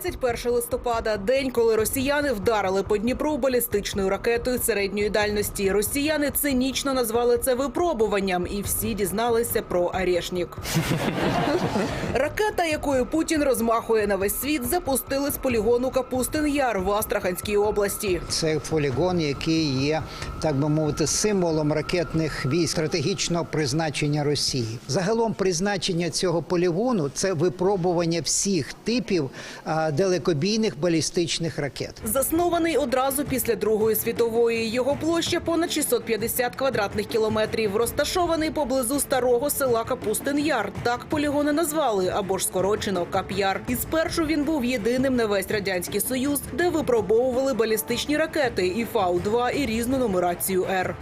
21 листопада, день, коли росіяни вдарили по Дніпру балістичною ракетою середньої дальності. Росіяни цинічно назвали це випробуванням, і всі дізналися про Орешнік. Ракета, якою Путін розмахує на весь світ, запустили з полігону Капустин Яр в Астраханській області. Це полігон, який є, так би мовити, символом ракетних військ стратегічного призначення Росії. Загалом призначення цього полігону це випробування всіх типів далекобійних балістичних ракет. Заснований одразу після Другої світової. Його площа понад 650 квадратних кілометрів. Розташований поблизу старого села Капустин Яр. Так полігони назвали або ж скорочено Кап'яр. І спершу він був єдиним на весь радянський союз, де випробовували балістичні ракети і Фау-2, і різну нумерацію Р.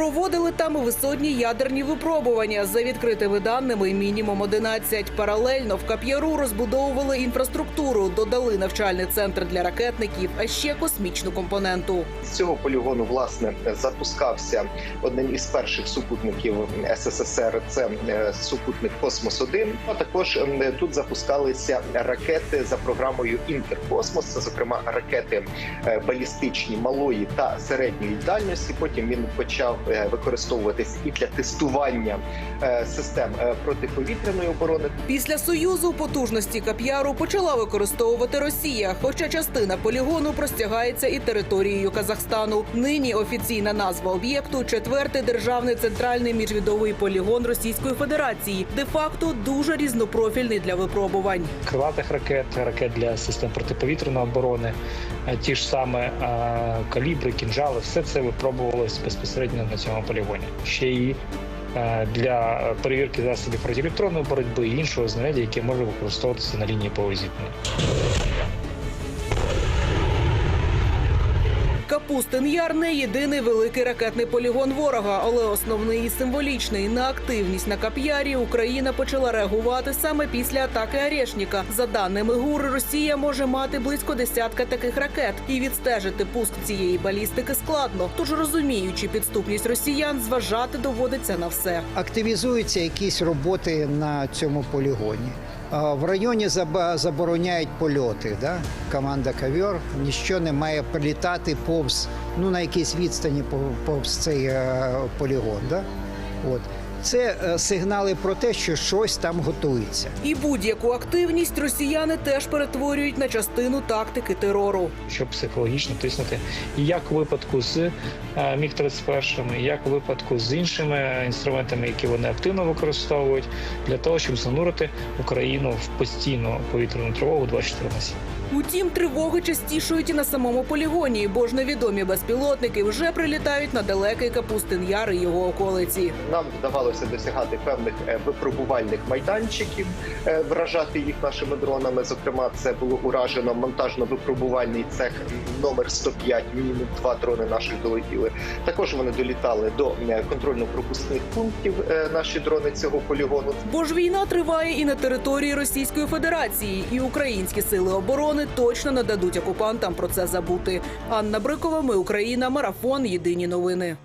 Проводили там висотні ядерні випробування за відкритими даними мінімум 11. Паралельно в Кап'яру розбудовували інфраструктуру, додали навчальний центр для ракетників, а ще космічну компоненту. З цього полігону власне запускався один із перших супутників СССР. Це е, супутник Космос 1 А також тут запускалися ракети за програмою Інтеркосмос. Це зокрема ракети е, балістичні малої та середньої дальності. Потім він почав використовуватись і для тестування е, систем е, протиповітряної оборони. Після союзу потужності Кап'яру почала використовувати Росія, хоча частина полігону простягається і територією Казахстану. Нині офіційна назва об'єкту четвертий державний центральний міжвідовий полігон Російської Федерації, де факто дуже різнопрофільний для випробувань. крилатих ракет, ракет для систем протиповітряної оборони, е, ті ж саме е, калібри, кінжали, все це випробувалось безпосередньо на цьому полігоні. Ще і е, для перевірки засобів протиелектронної боротьби і іншого знаряддя, яке може використовуватися на лінії повозітнення. Капустин Яр не єдиний великий ракетний полігон ворога, але основний і символічний. На активність на Кап'ярі Україна почала реагувати саме після атаки Арешніка. За даними ГУР, Росія може мати близько десятка таких ракет, і відстежити пуск цієї балістики складно. Тож розуміючи підступність росіян, зважати доводиться на все. Активізуються якісь роботи на цьому полігоні. В районі забороняють польоти. Да? Команда Кавьор ніщо не має прилітати повз ну на якійсь відстані пов- повз цей е, полігон. Да? От. Це е, сигнали про те, що щось там готується. І будь-яку активність росіяни теж перетворюють на частину тактики терору. щоб психологічно тиснути і як у випадку з е, міг 31 як у випадку з іншими інструментами, які вони активно використовують для того, щоб занурити Україну в постійну повітряну тривогу 24 на 7. Утім, тривоги частішують і на самому полігоні, бо ж невідомі безпілотники вже прилітають на далекий Капустин Яр і його околиці. Нам вдавалося досягати певних е, випробувальних майданчиків, е, вражати їх нашими дронами. Зокрема, це було уражено монтажно-випробувальний цех номер 105, Мінімум два дрони наших долетіли. Також вони долітали до е, контрольно-пропускних пунктів. Наші дрони цього полігону. Бо ж війна триває і на території Російської Федерації, і українські сили оборони точно не дадуть окупантам про це забути. Анна Брикова, ми Україна, марафон. Єдині новини.